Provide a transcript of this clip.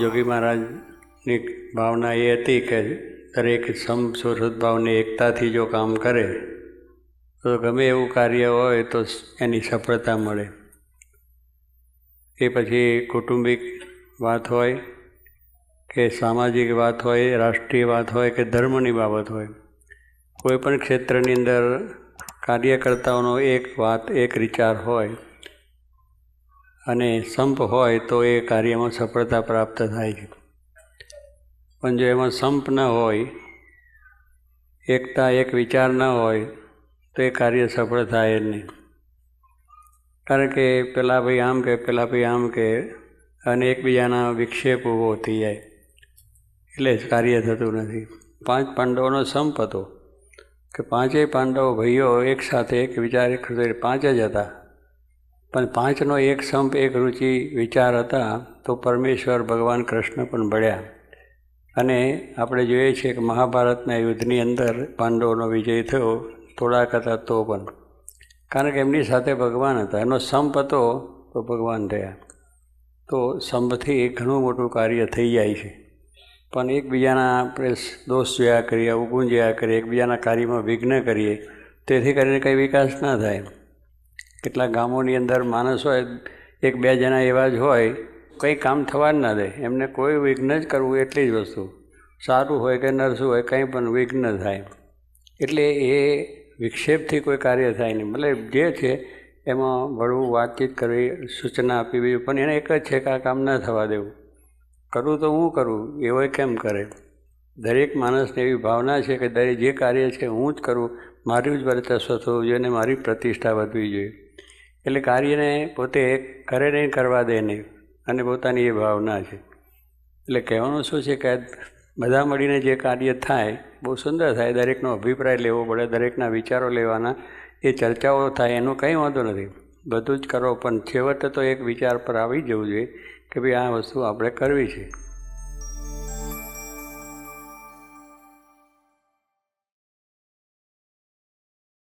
જોગી મહારાજની ભાવના એ હતી કે દરેક સમ ભાવની એકતાથી જો કામ કરે, તો ગમે એવું કાર્ય હોય તો એની સફળતા મળે. એ પછી કૌટુંબિક વાત હોય કે સામાજિક વાત હોય, રાષ્ટ્રીય વાત હોય કે ધર્મની બાબત હોય, કોઈ પણ ક્ષેત્રની અંદર કાર્યકર્તાઓનો એક વાત, એક વિચાર હોય અને સંપ હોય તો એ કાર્યમાં સફળતા પ્રાપ્ત થાય છે. પણ જો એમાં સંપ ન હોય, એકતા, એક વિચાર ન હોય, તો એ કાર્ય સફળ થાય જ નહીં. કારણ કે પેલા ભાઈ આમ કે, પેલા ભાઈ આમ કે, અને એકબીજાના વિક્ષેપ ઊભો થઈ જાય. એટલે જ કાર્ય થતું નથી. પાંચ પાંડવોનો સંપ હતો કે પાંચેય પાંડવો ભાઈઓ એક સાથે એક વિચાર, એક પાંચ જ હતા. પણ પાંચનો એક સંપ, એક રુચિ, વિચાર હતા, તો પરમેશ્વર ભગવાન કૃષ્ણ પણ ભળ્યા. અને આપણે જોઈએ છીએ કે મહાભારતના યુદ્ધની અંદર પાંડવોનો વિજય થયો, થોડાક હતા તો પણ. કારણ કે એમની સાથે ભગવાન હતા, એનો સંપ હતો, તો ભગવાન થયા. તો સંપથી ઘણું મોટું કાર્ય થઈ જાય છે. પણ એકબીજાના આપણે દોષ જોયા કરીએ અવગુણ જોયા કરીએ, એકબીજાના કાર્યમાં વિઘ્ન કરીએ, તેથી કરીને કંઈ વિકાસ ના થાય. કેટલાક ગામોની અંદર માણસ હોય એક બે જણા એવા જ હોય, કંઈ કામ થવા જ ના દે. એમને કોઈ વિઘ્ન જ કરવું એટલી જ વસ્તુ. સારું હોય કે નરસું હોય, કંઈ પણ વિઘ્ન થાય. એટલે એ વિક્ષેપથી કોઈ કાર્ય થાય નહીં. મતલબ જે છે, એમાં વળવું વાતચીત કરવી, સૂચના આપી બીજું, પણ એને એક જ છે કે આ કામ ન થવા દેવું. કરું તો હું કરું એવો કેમ કરે? દરેક માણસને એવી ભાવના છે કે દરેક જે કાર્ય છે હું જ કરું, મારું જ વર્ચસ્વ થવું જોઈએ અને મારી પ્રતિષ્ઠા વધવી જોઈએ. એટલે કાર્યને પોતે કરે નહીં, કરવા દે નહીં. અને પોતાની એ ભાવના છે. એટલે કહેવાનું શું છે કે બધા મળીને જે કાર્ય થાય, બહુ સુંદર થાય. દરેકનો અભિપ્રાય લેવો પડે, દરેકના વિચારો લેવાના. એ ચર્ચાઓ થાય, એનો કંઈ વાંધો નથી. બધું જ કરો, પણ છેવટે તો એક વિચાર પર આવી જવું જોઈએ કે ભાઈ આ વસ્તુ આપણે કરવી છે.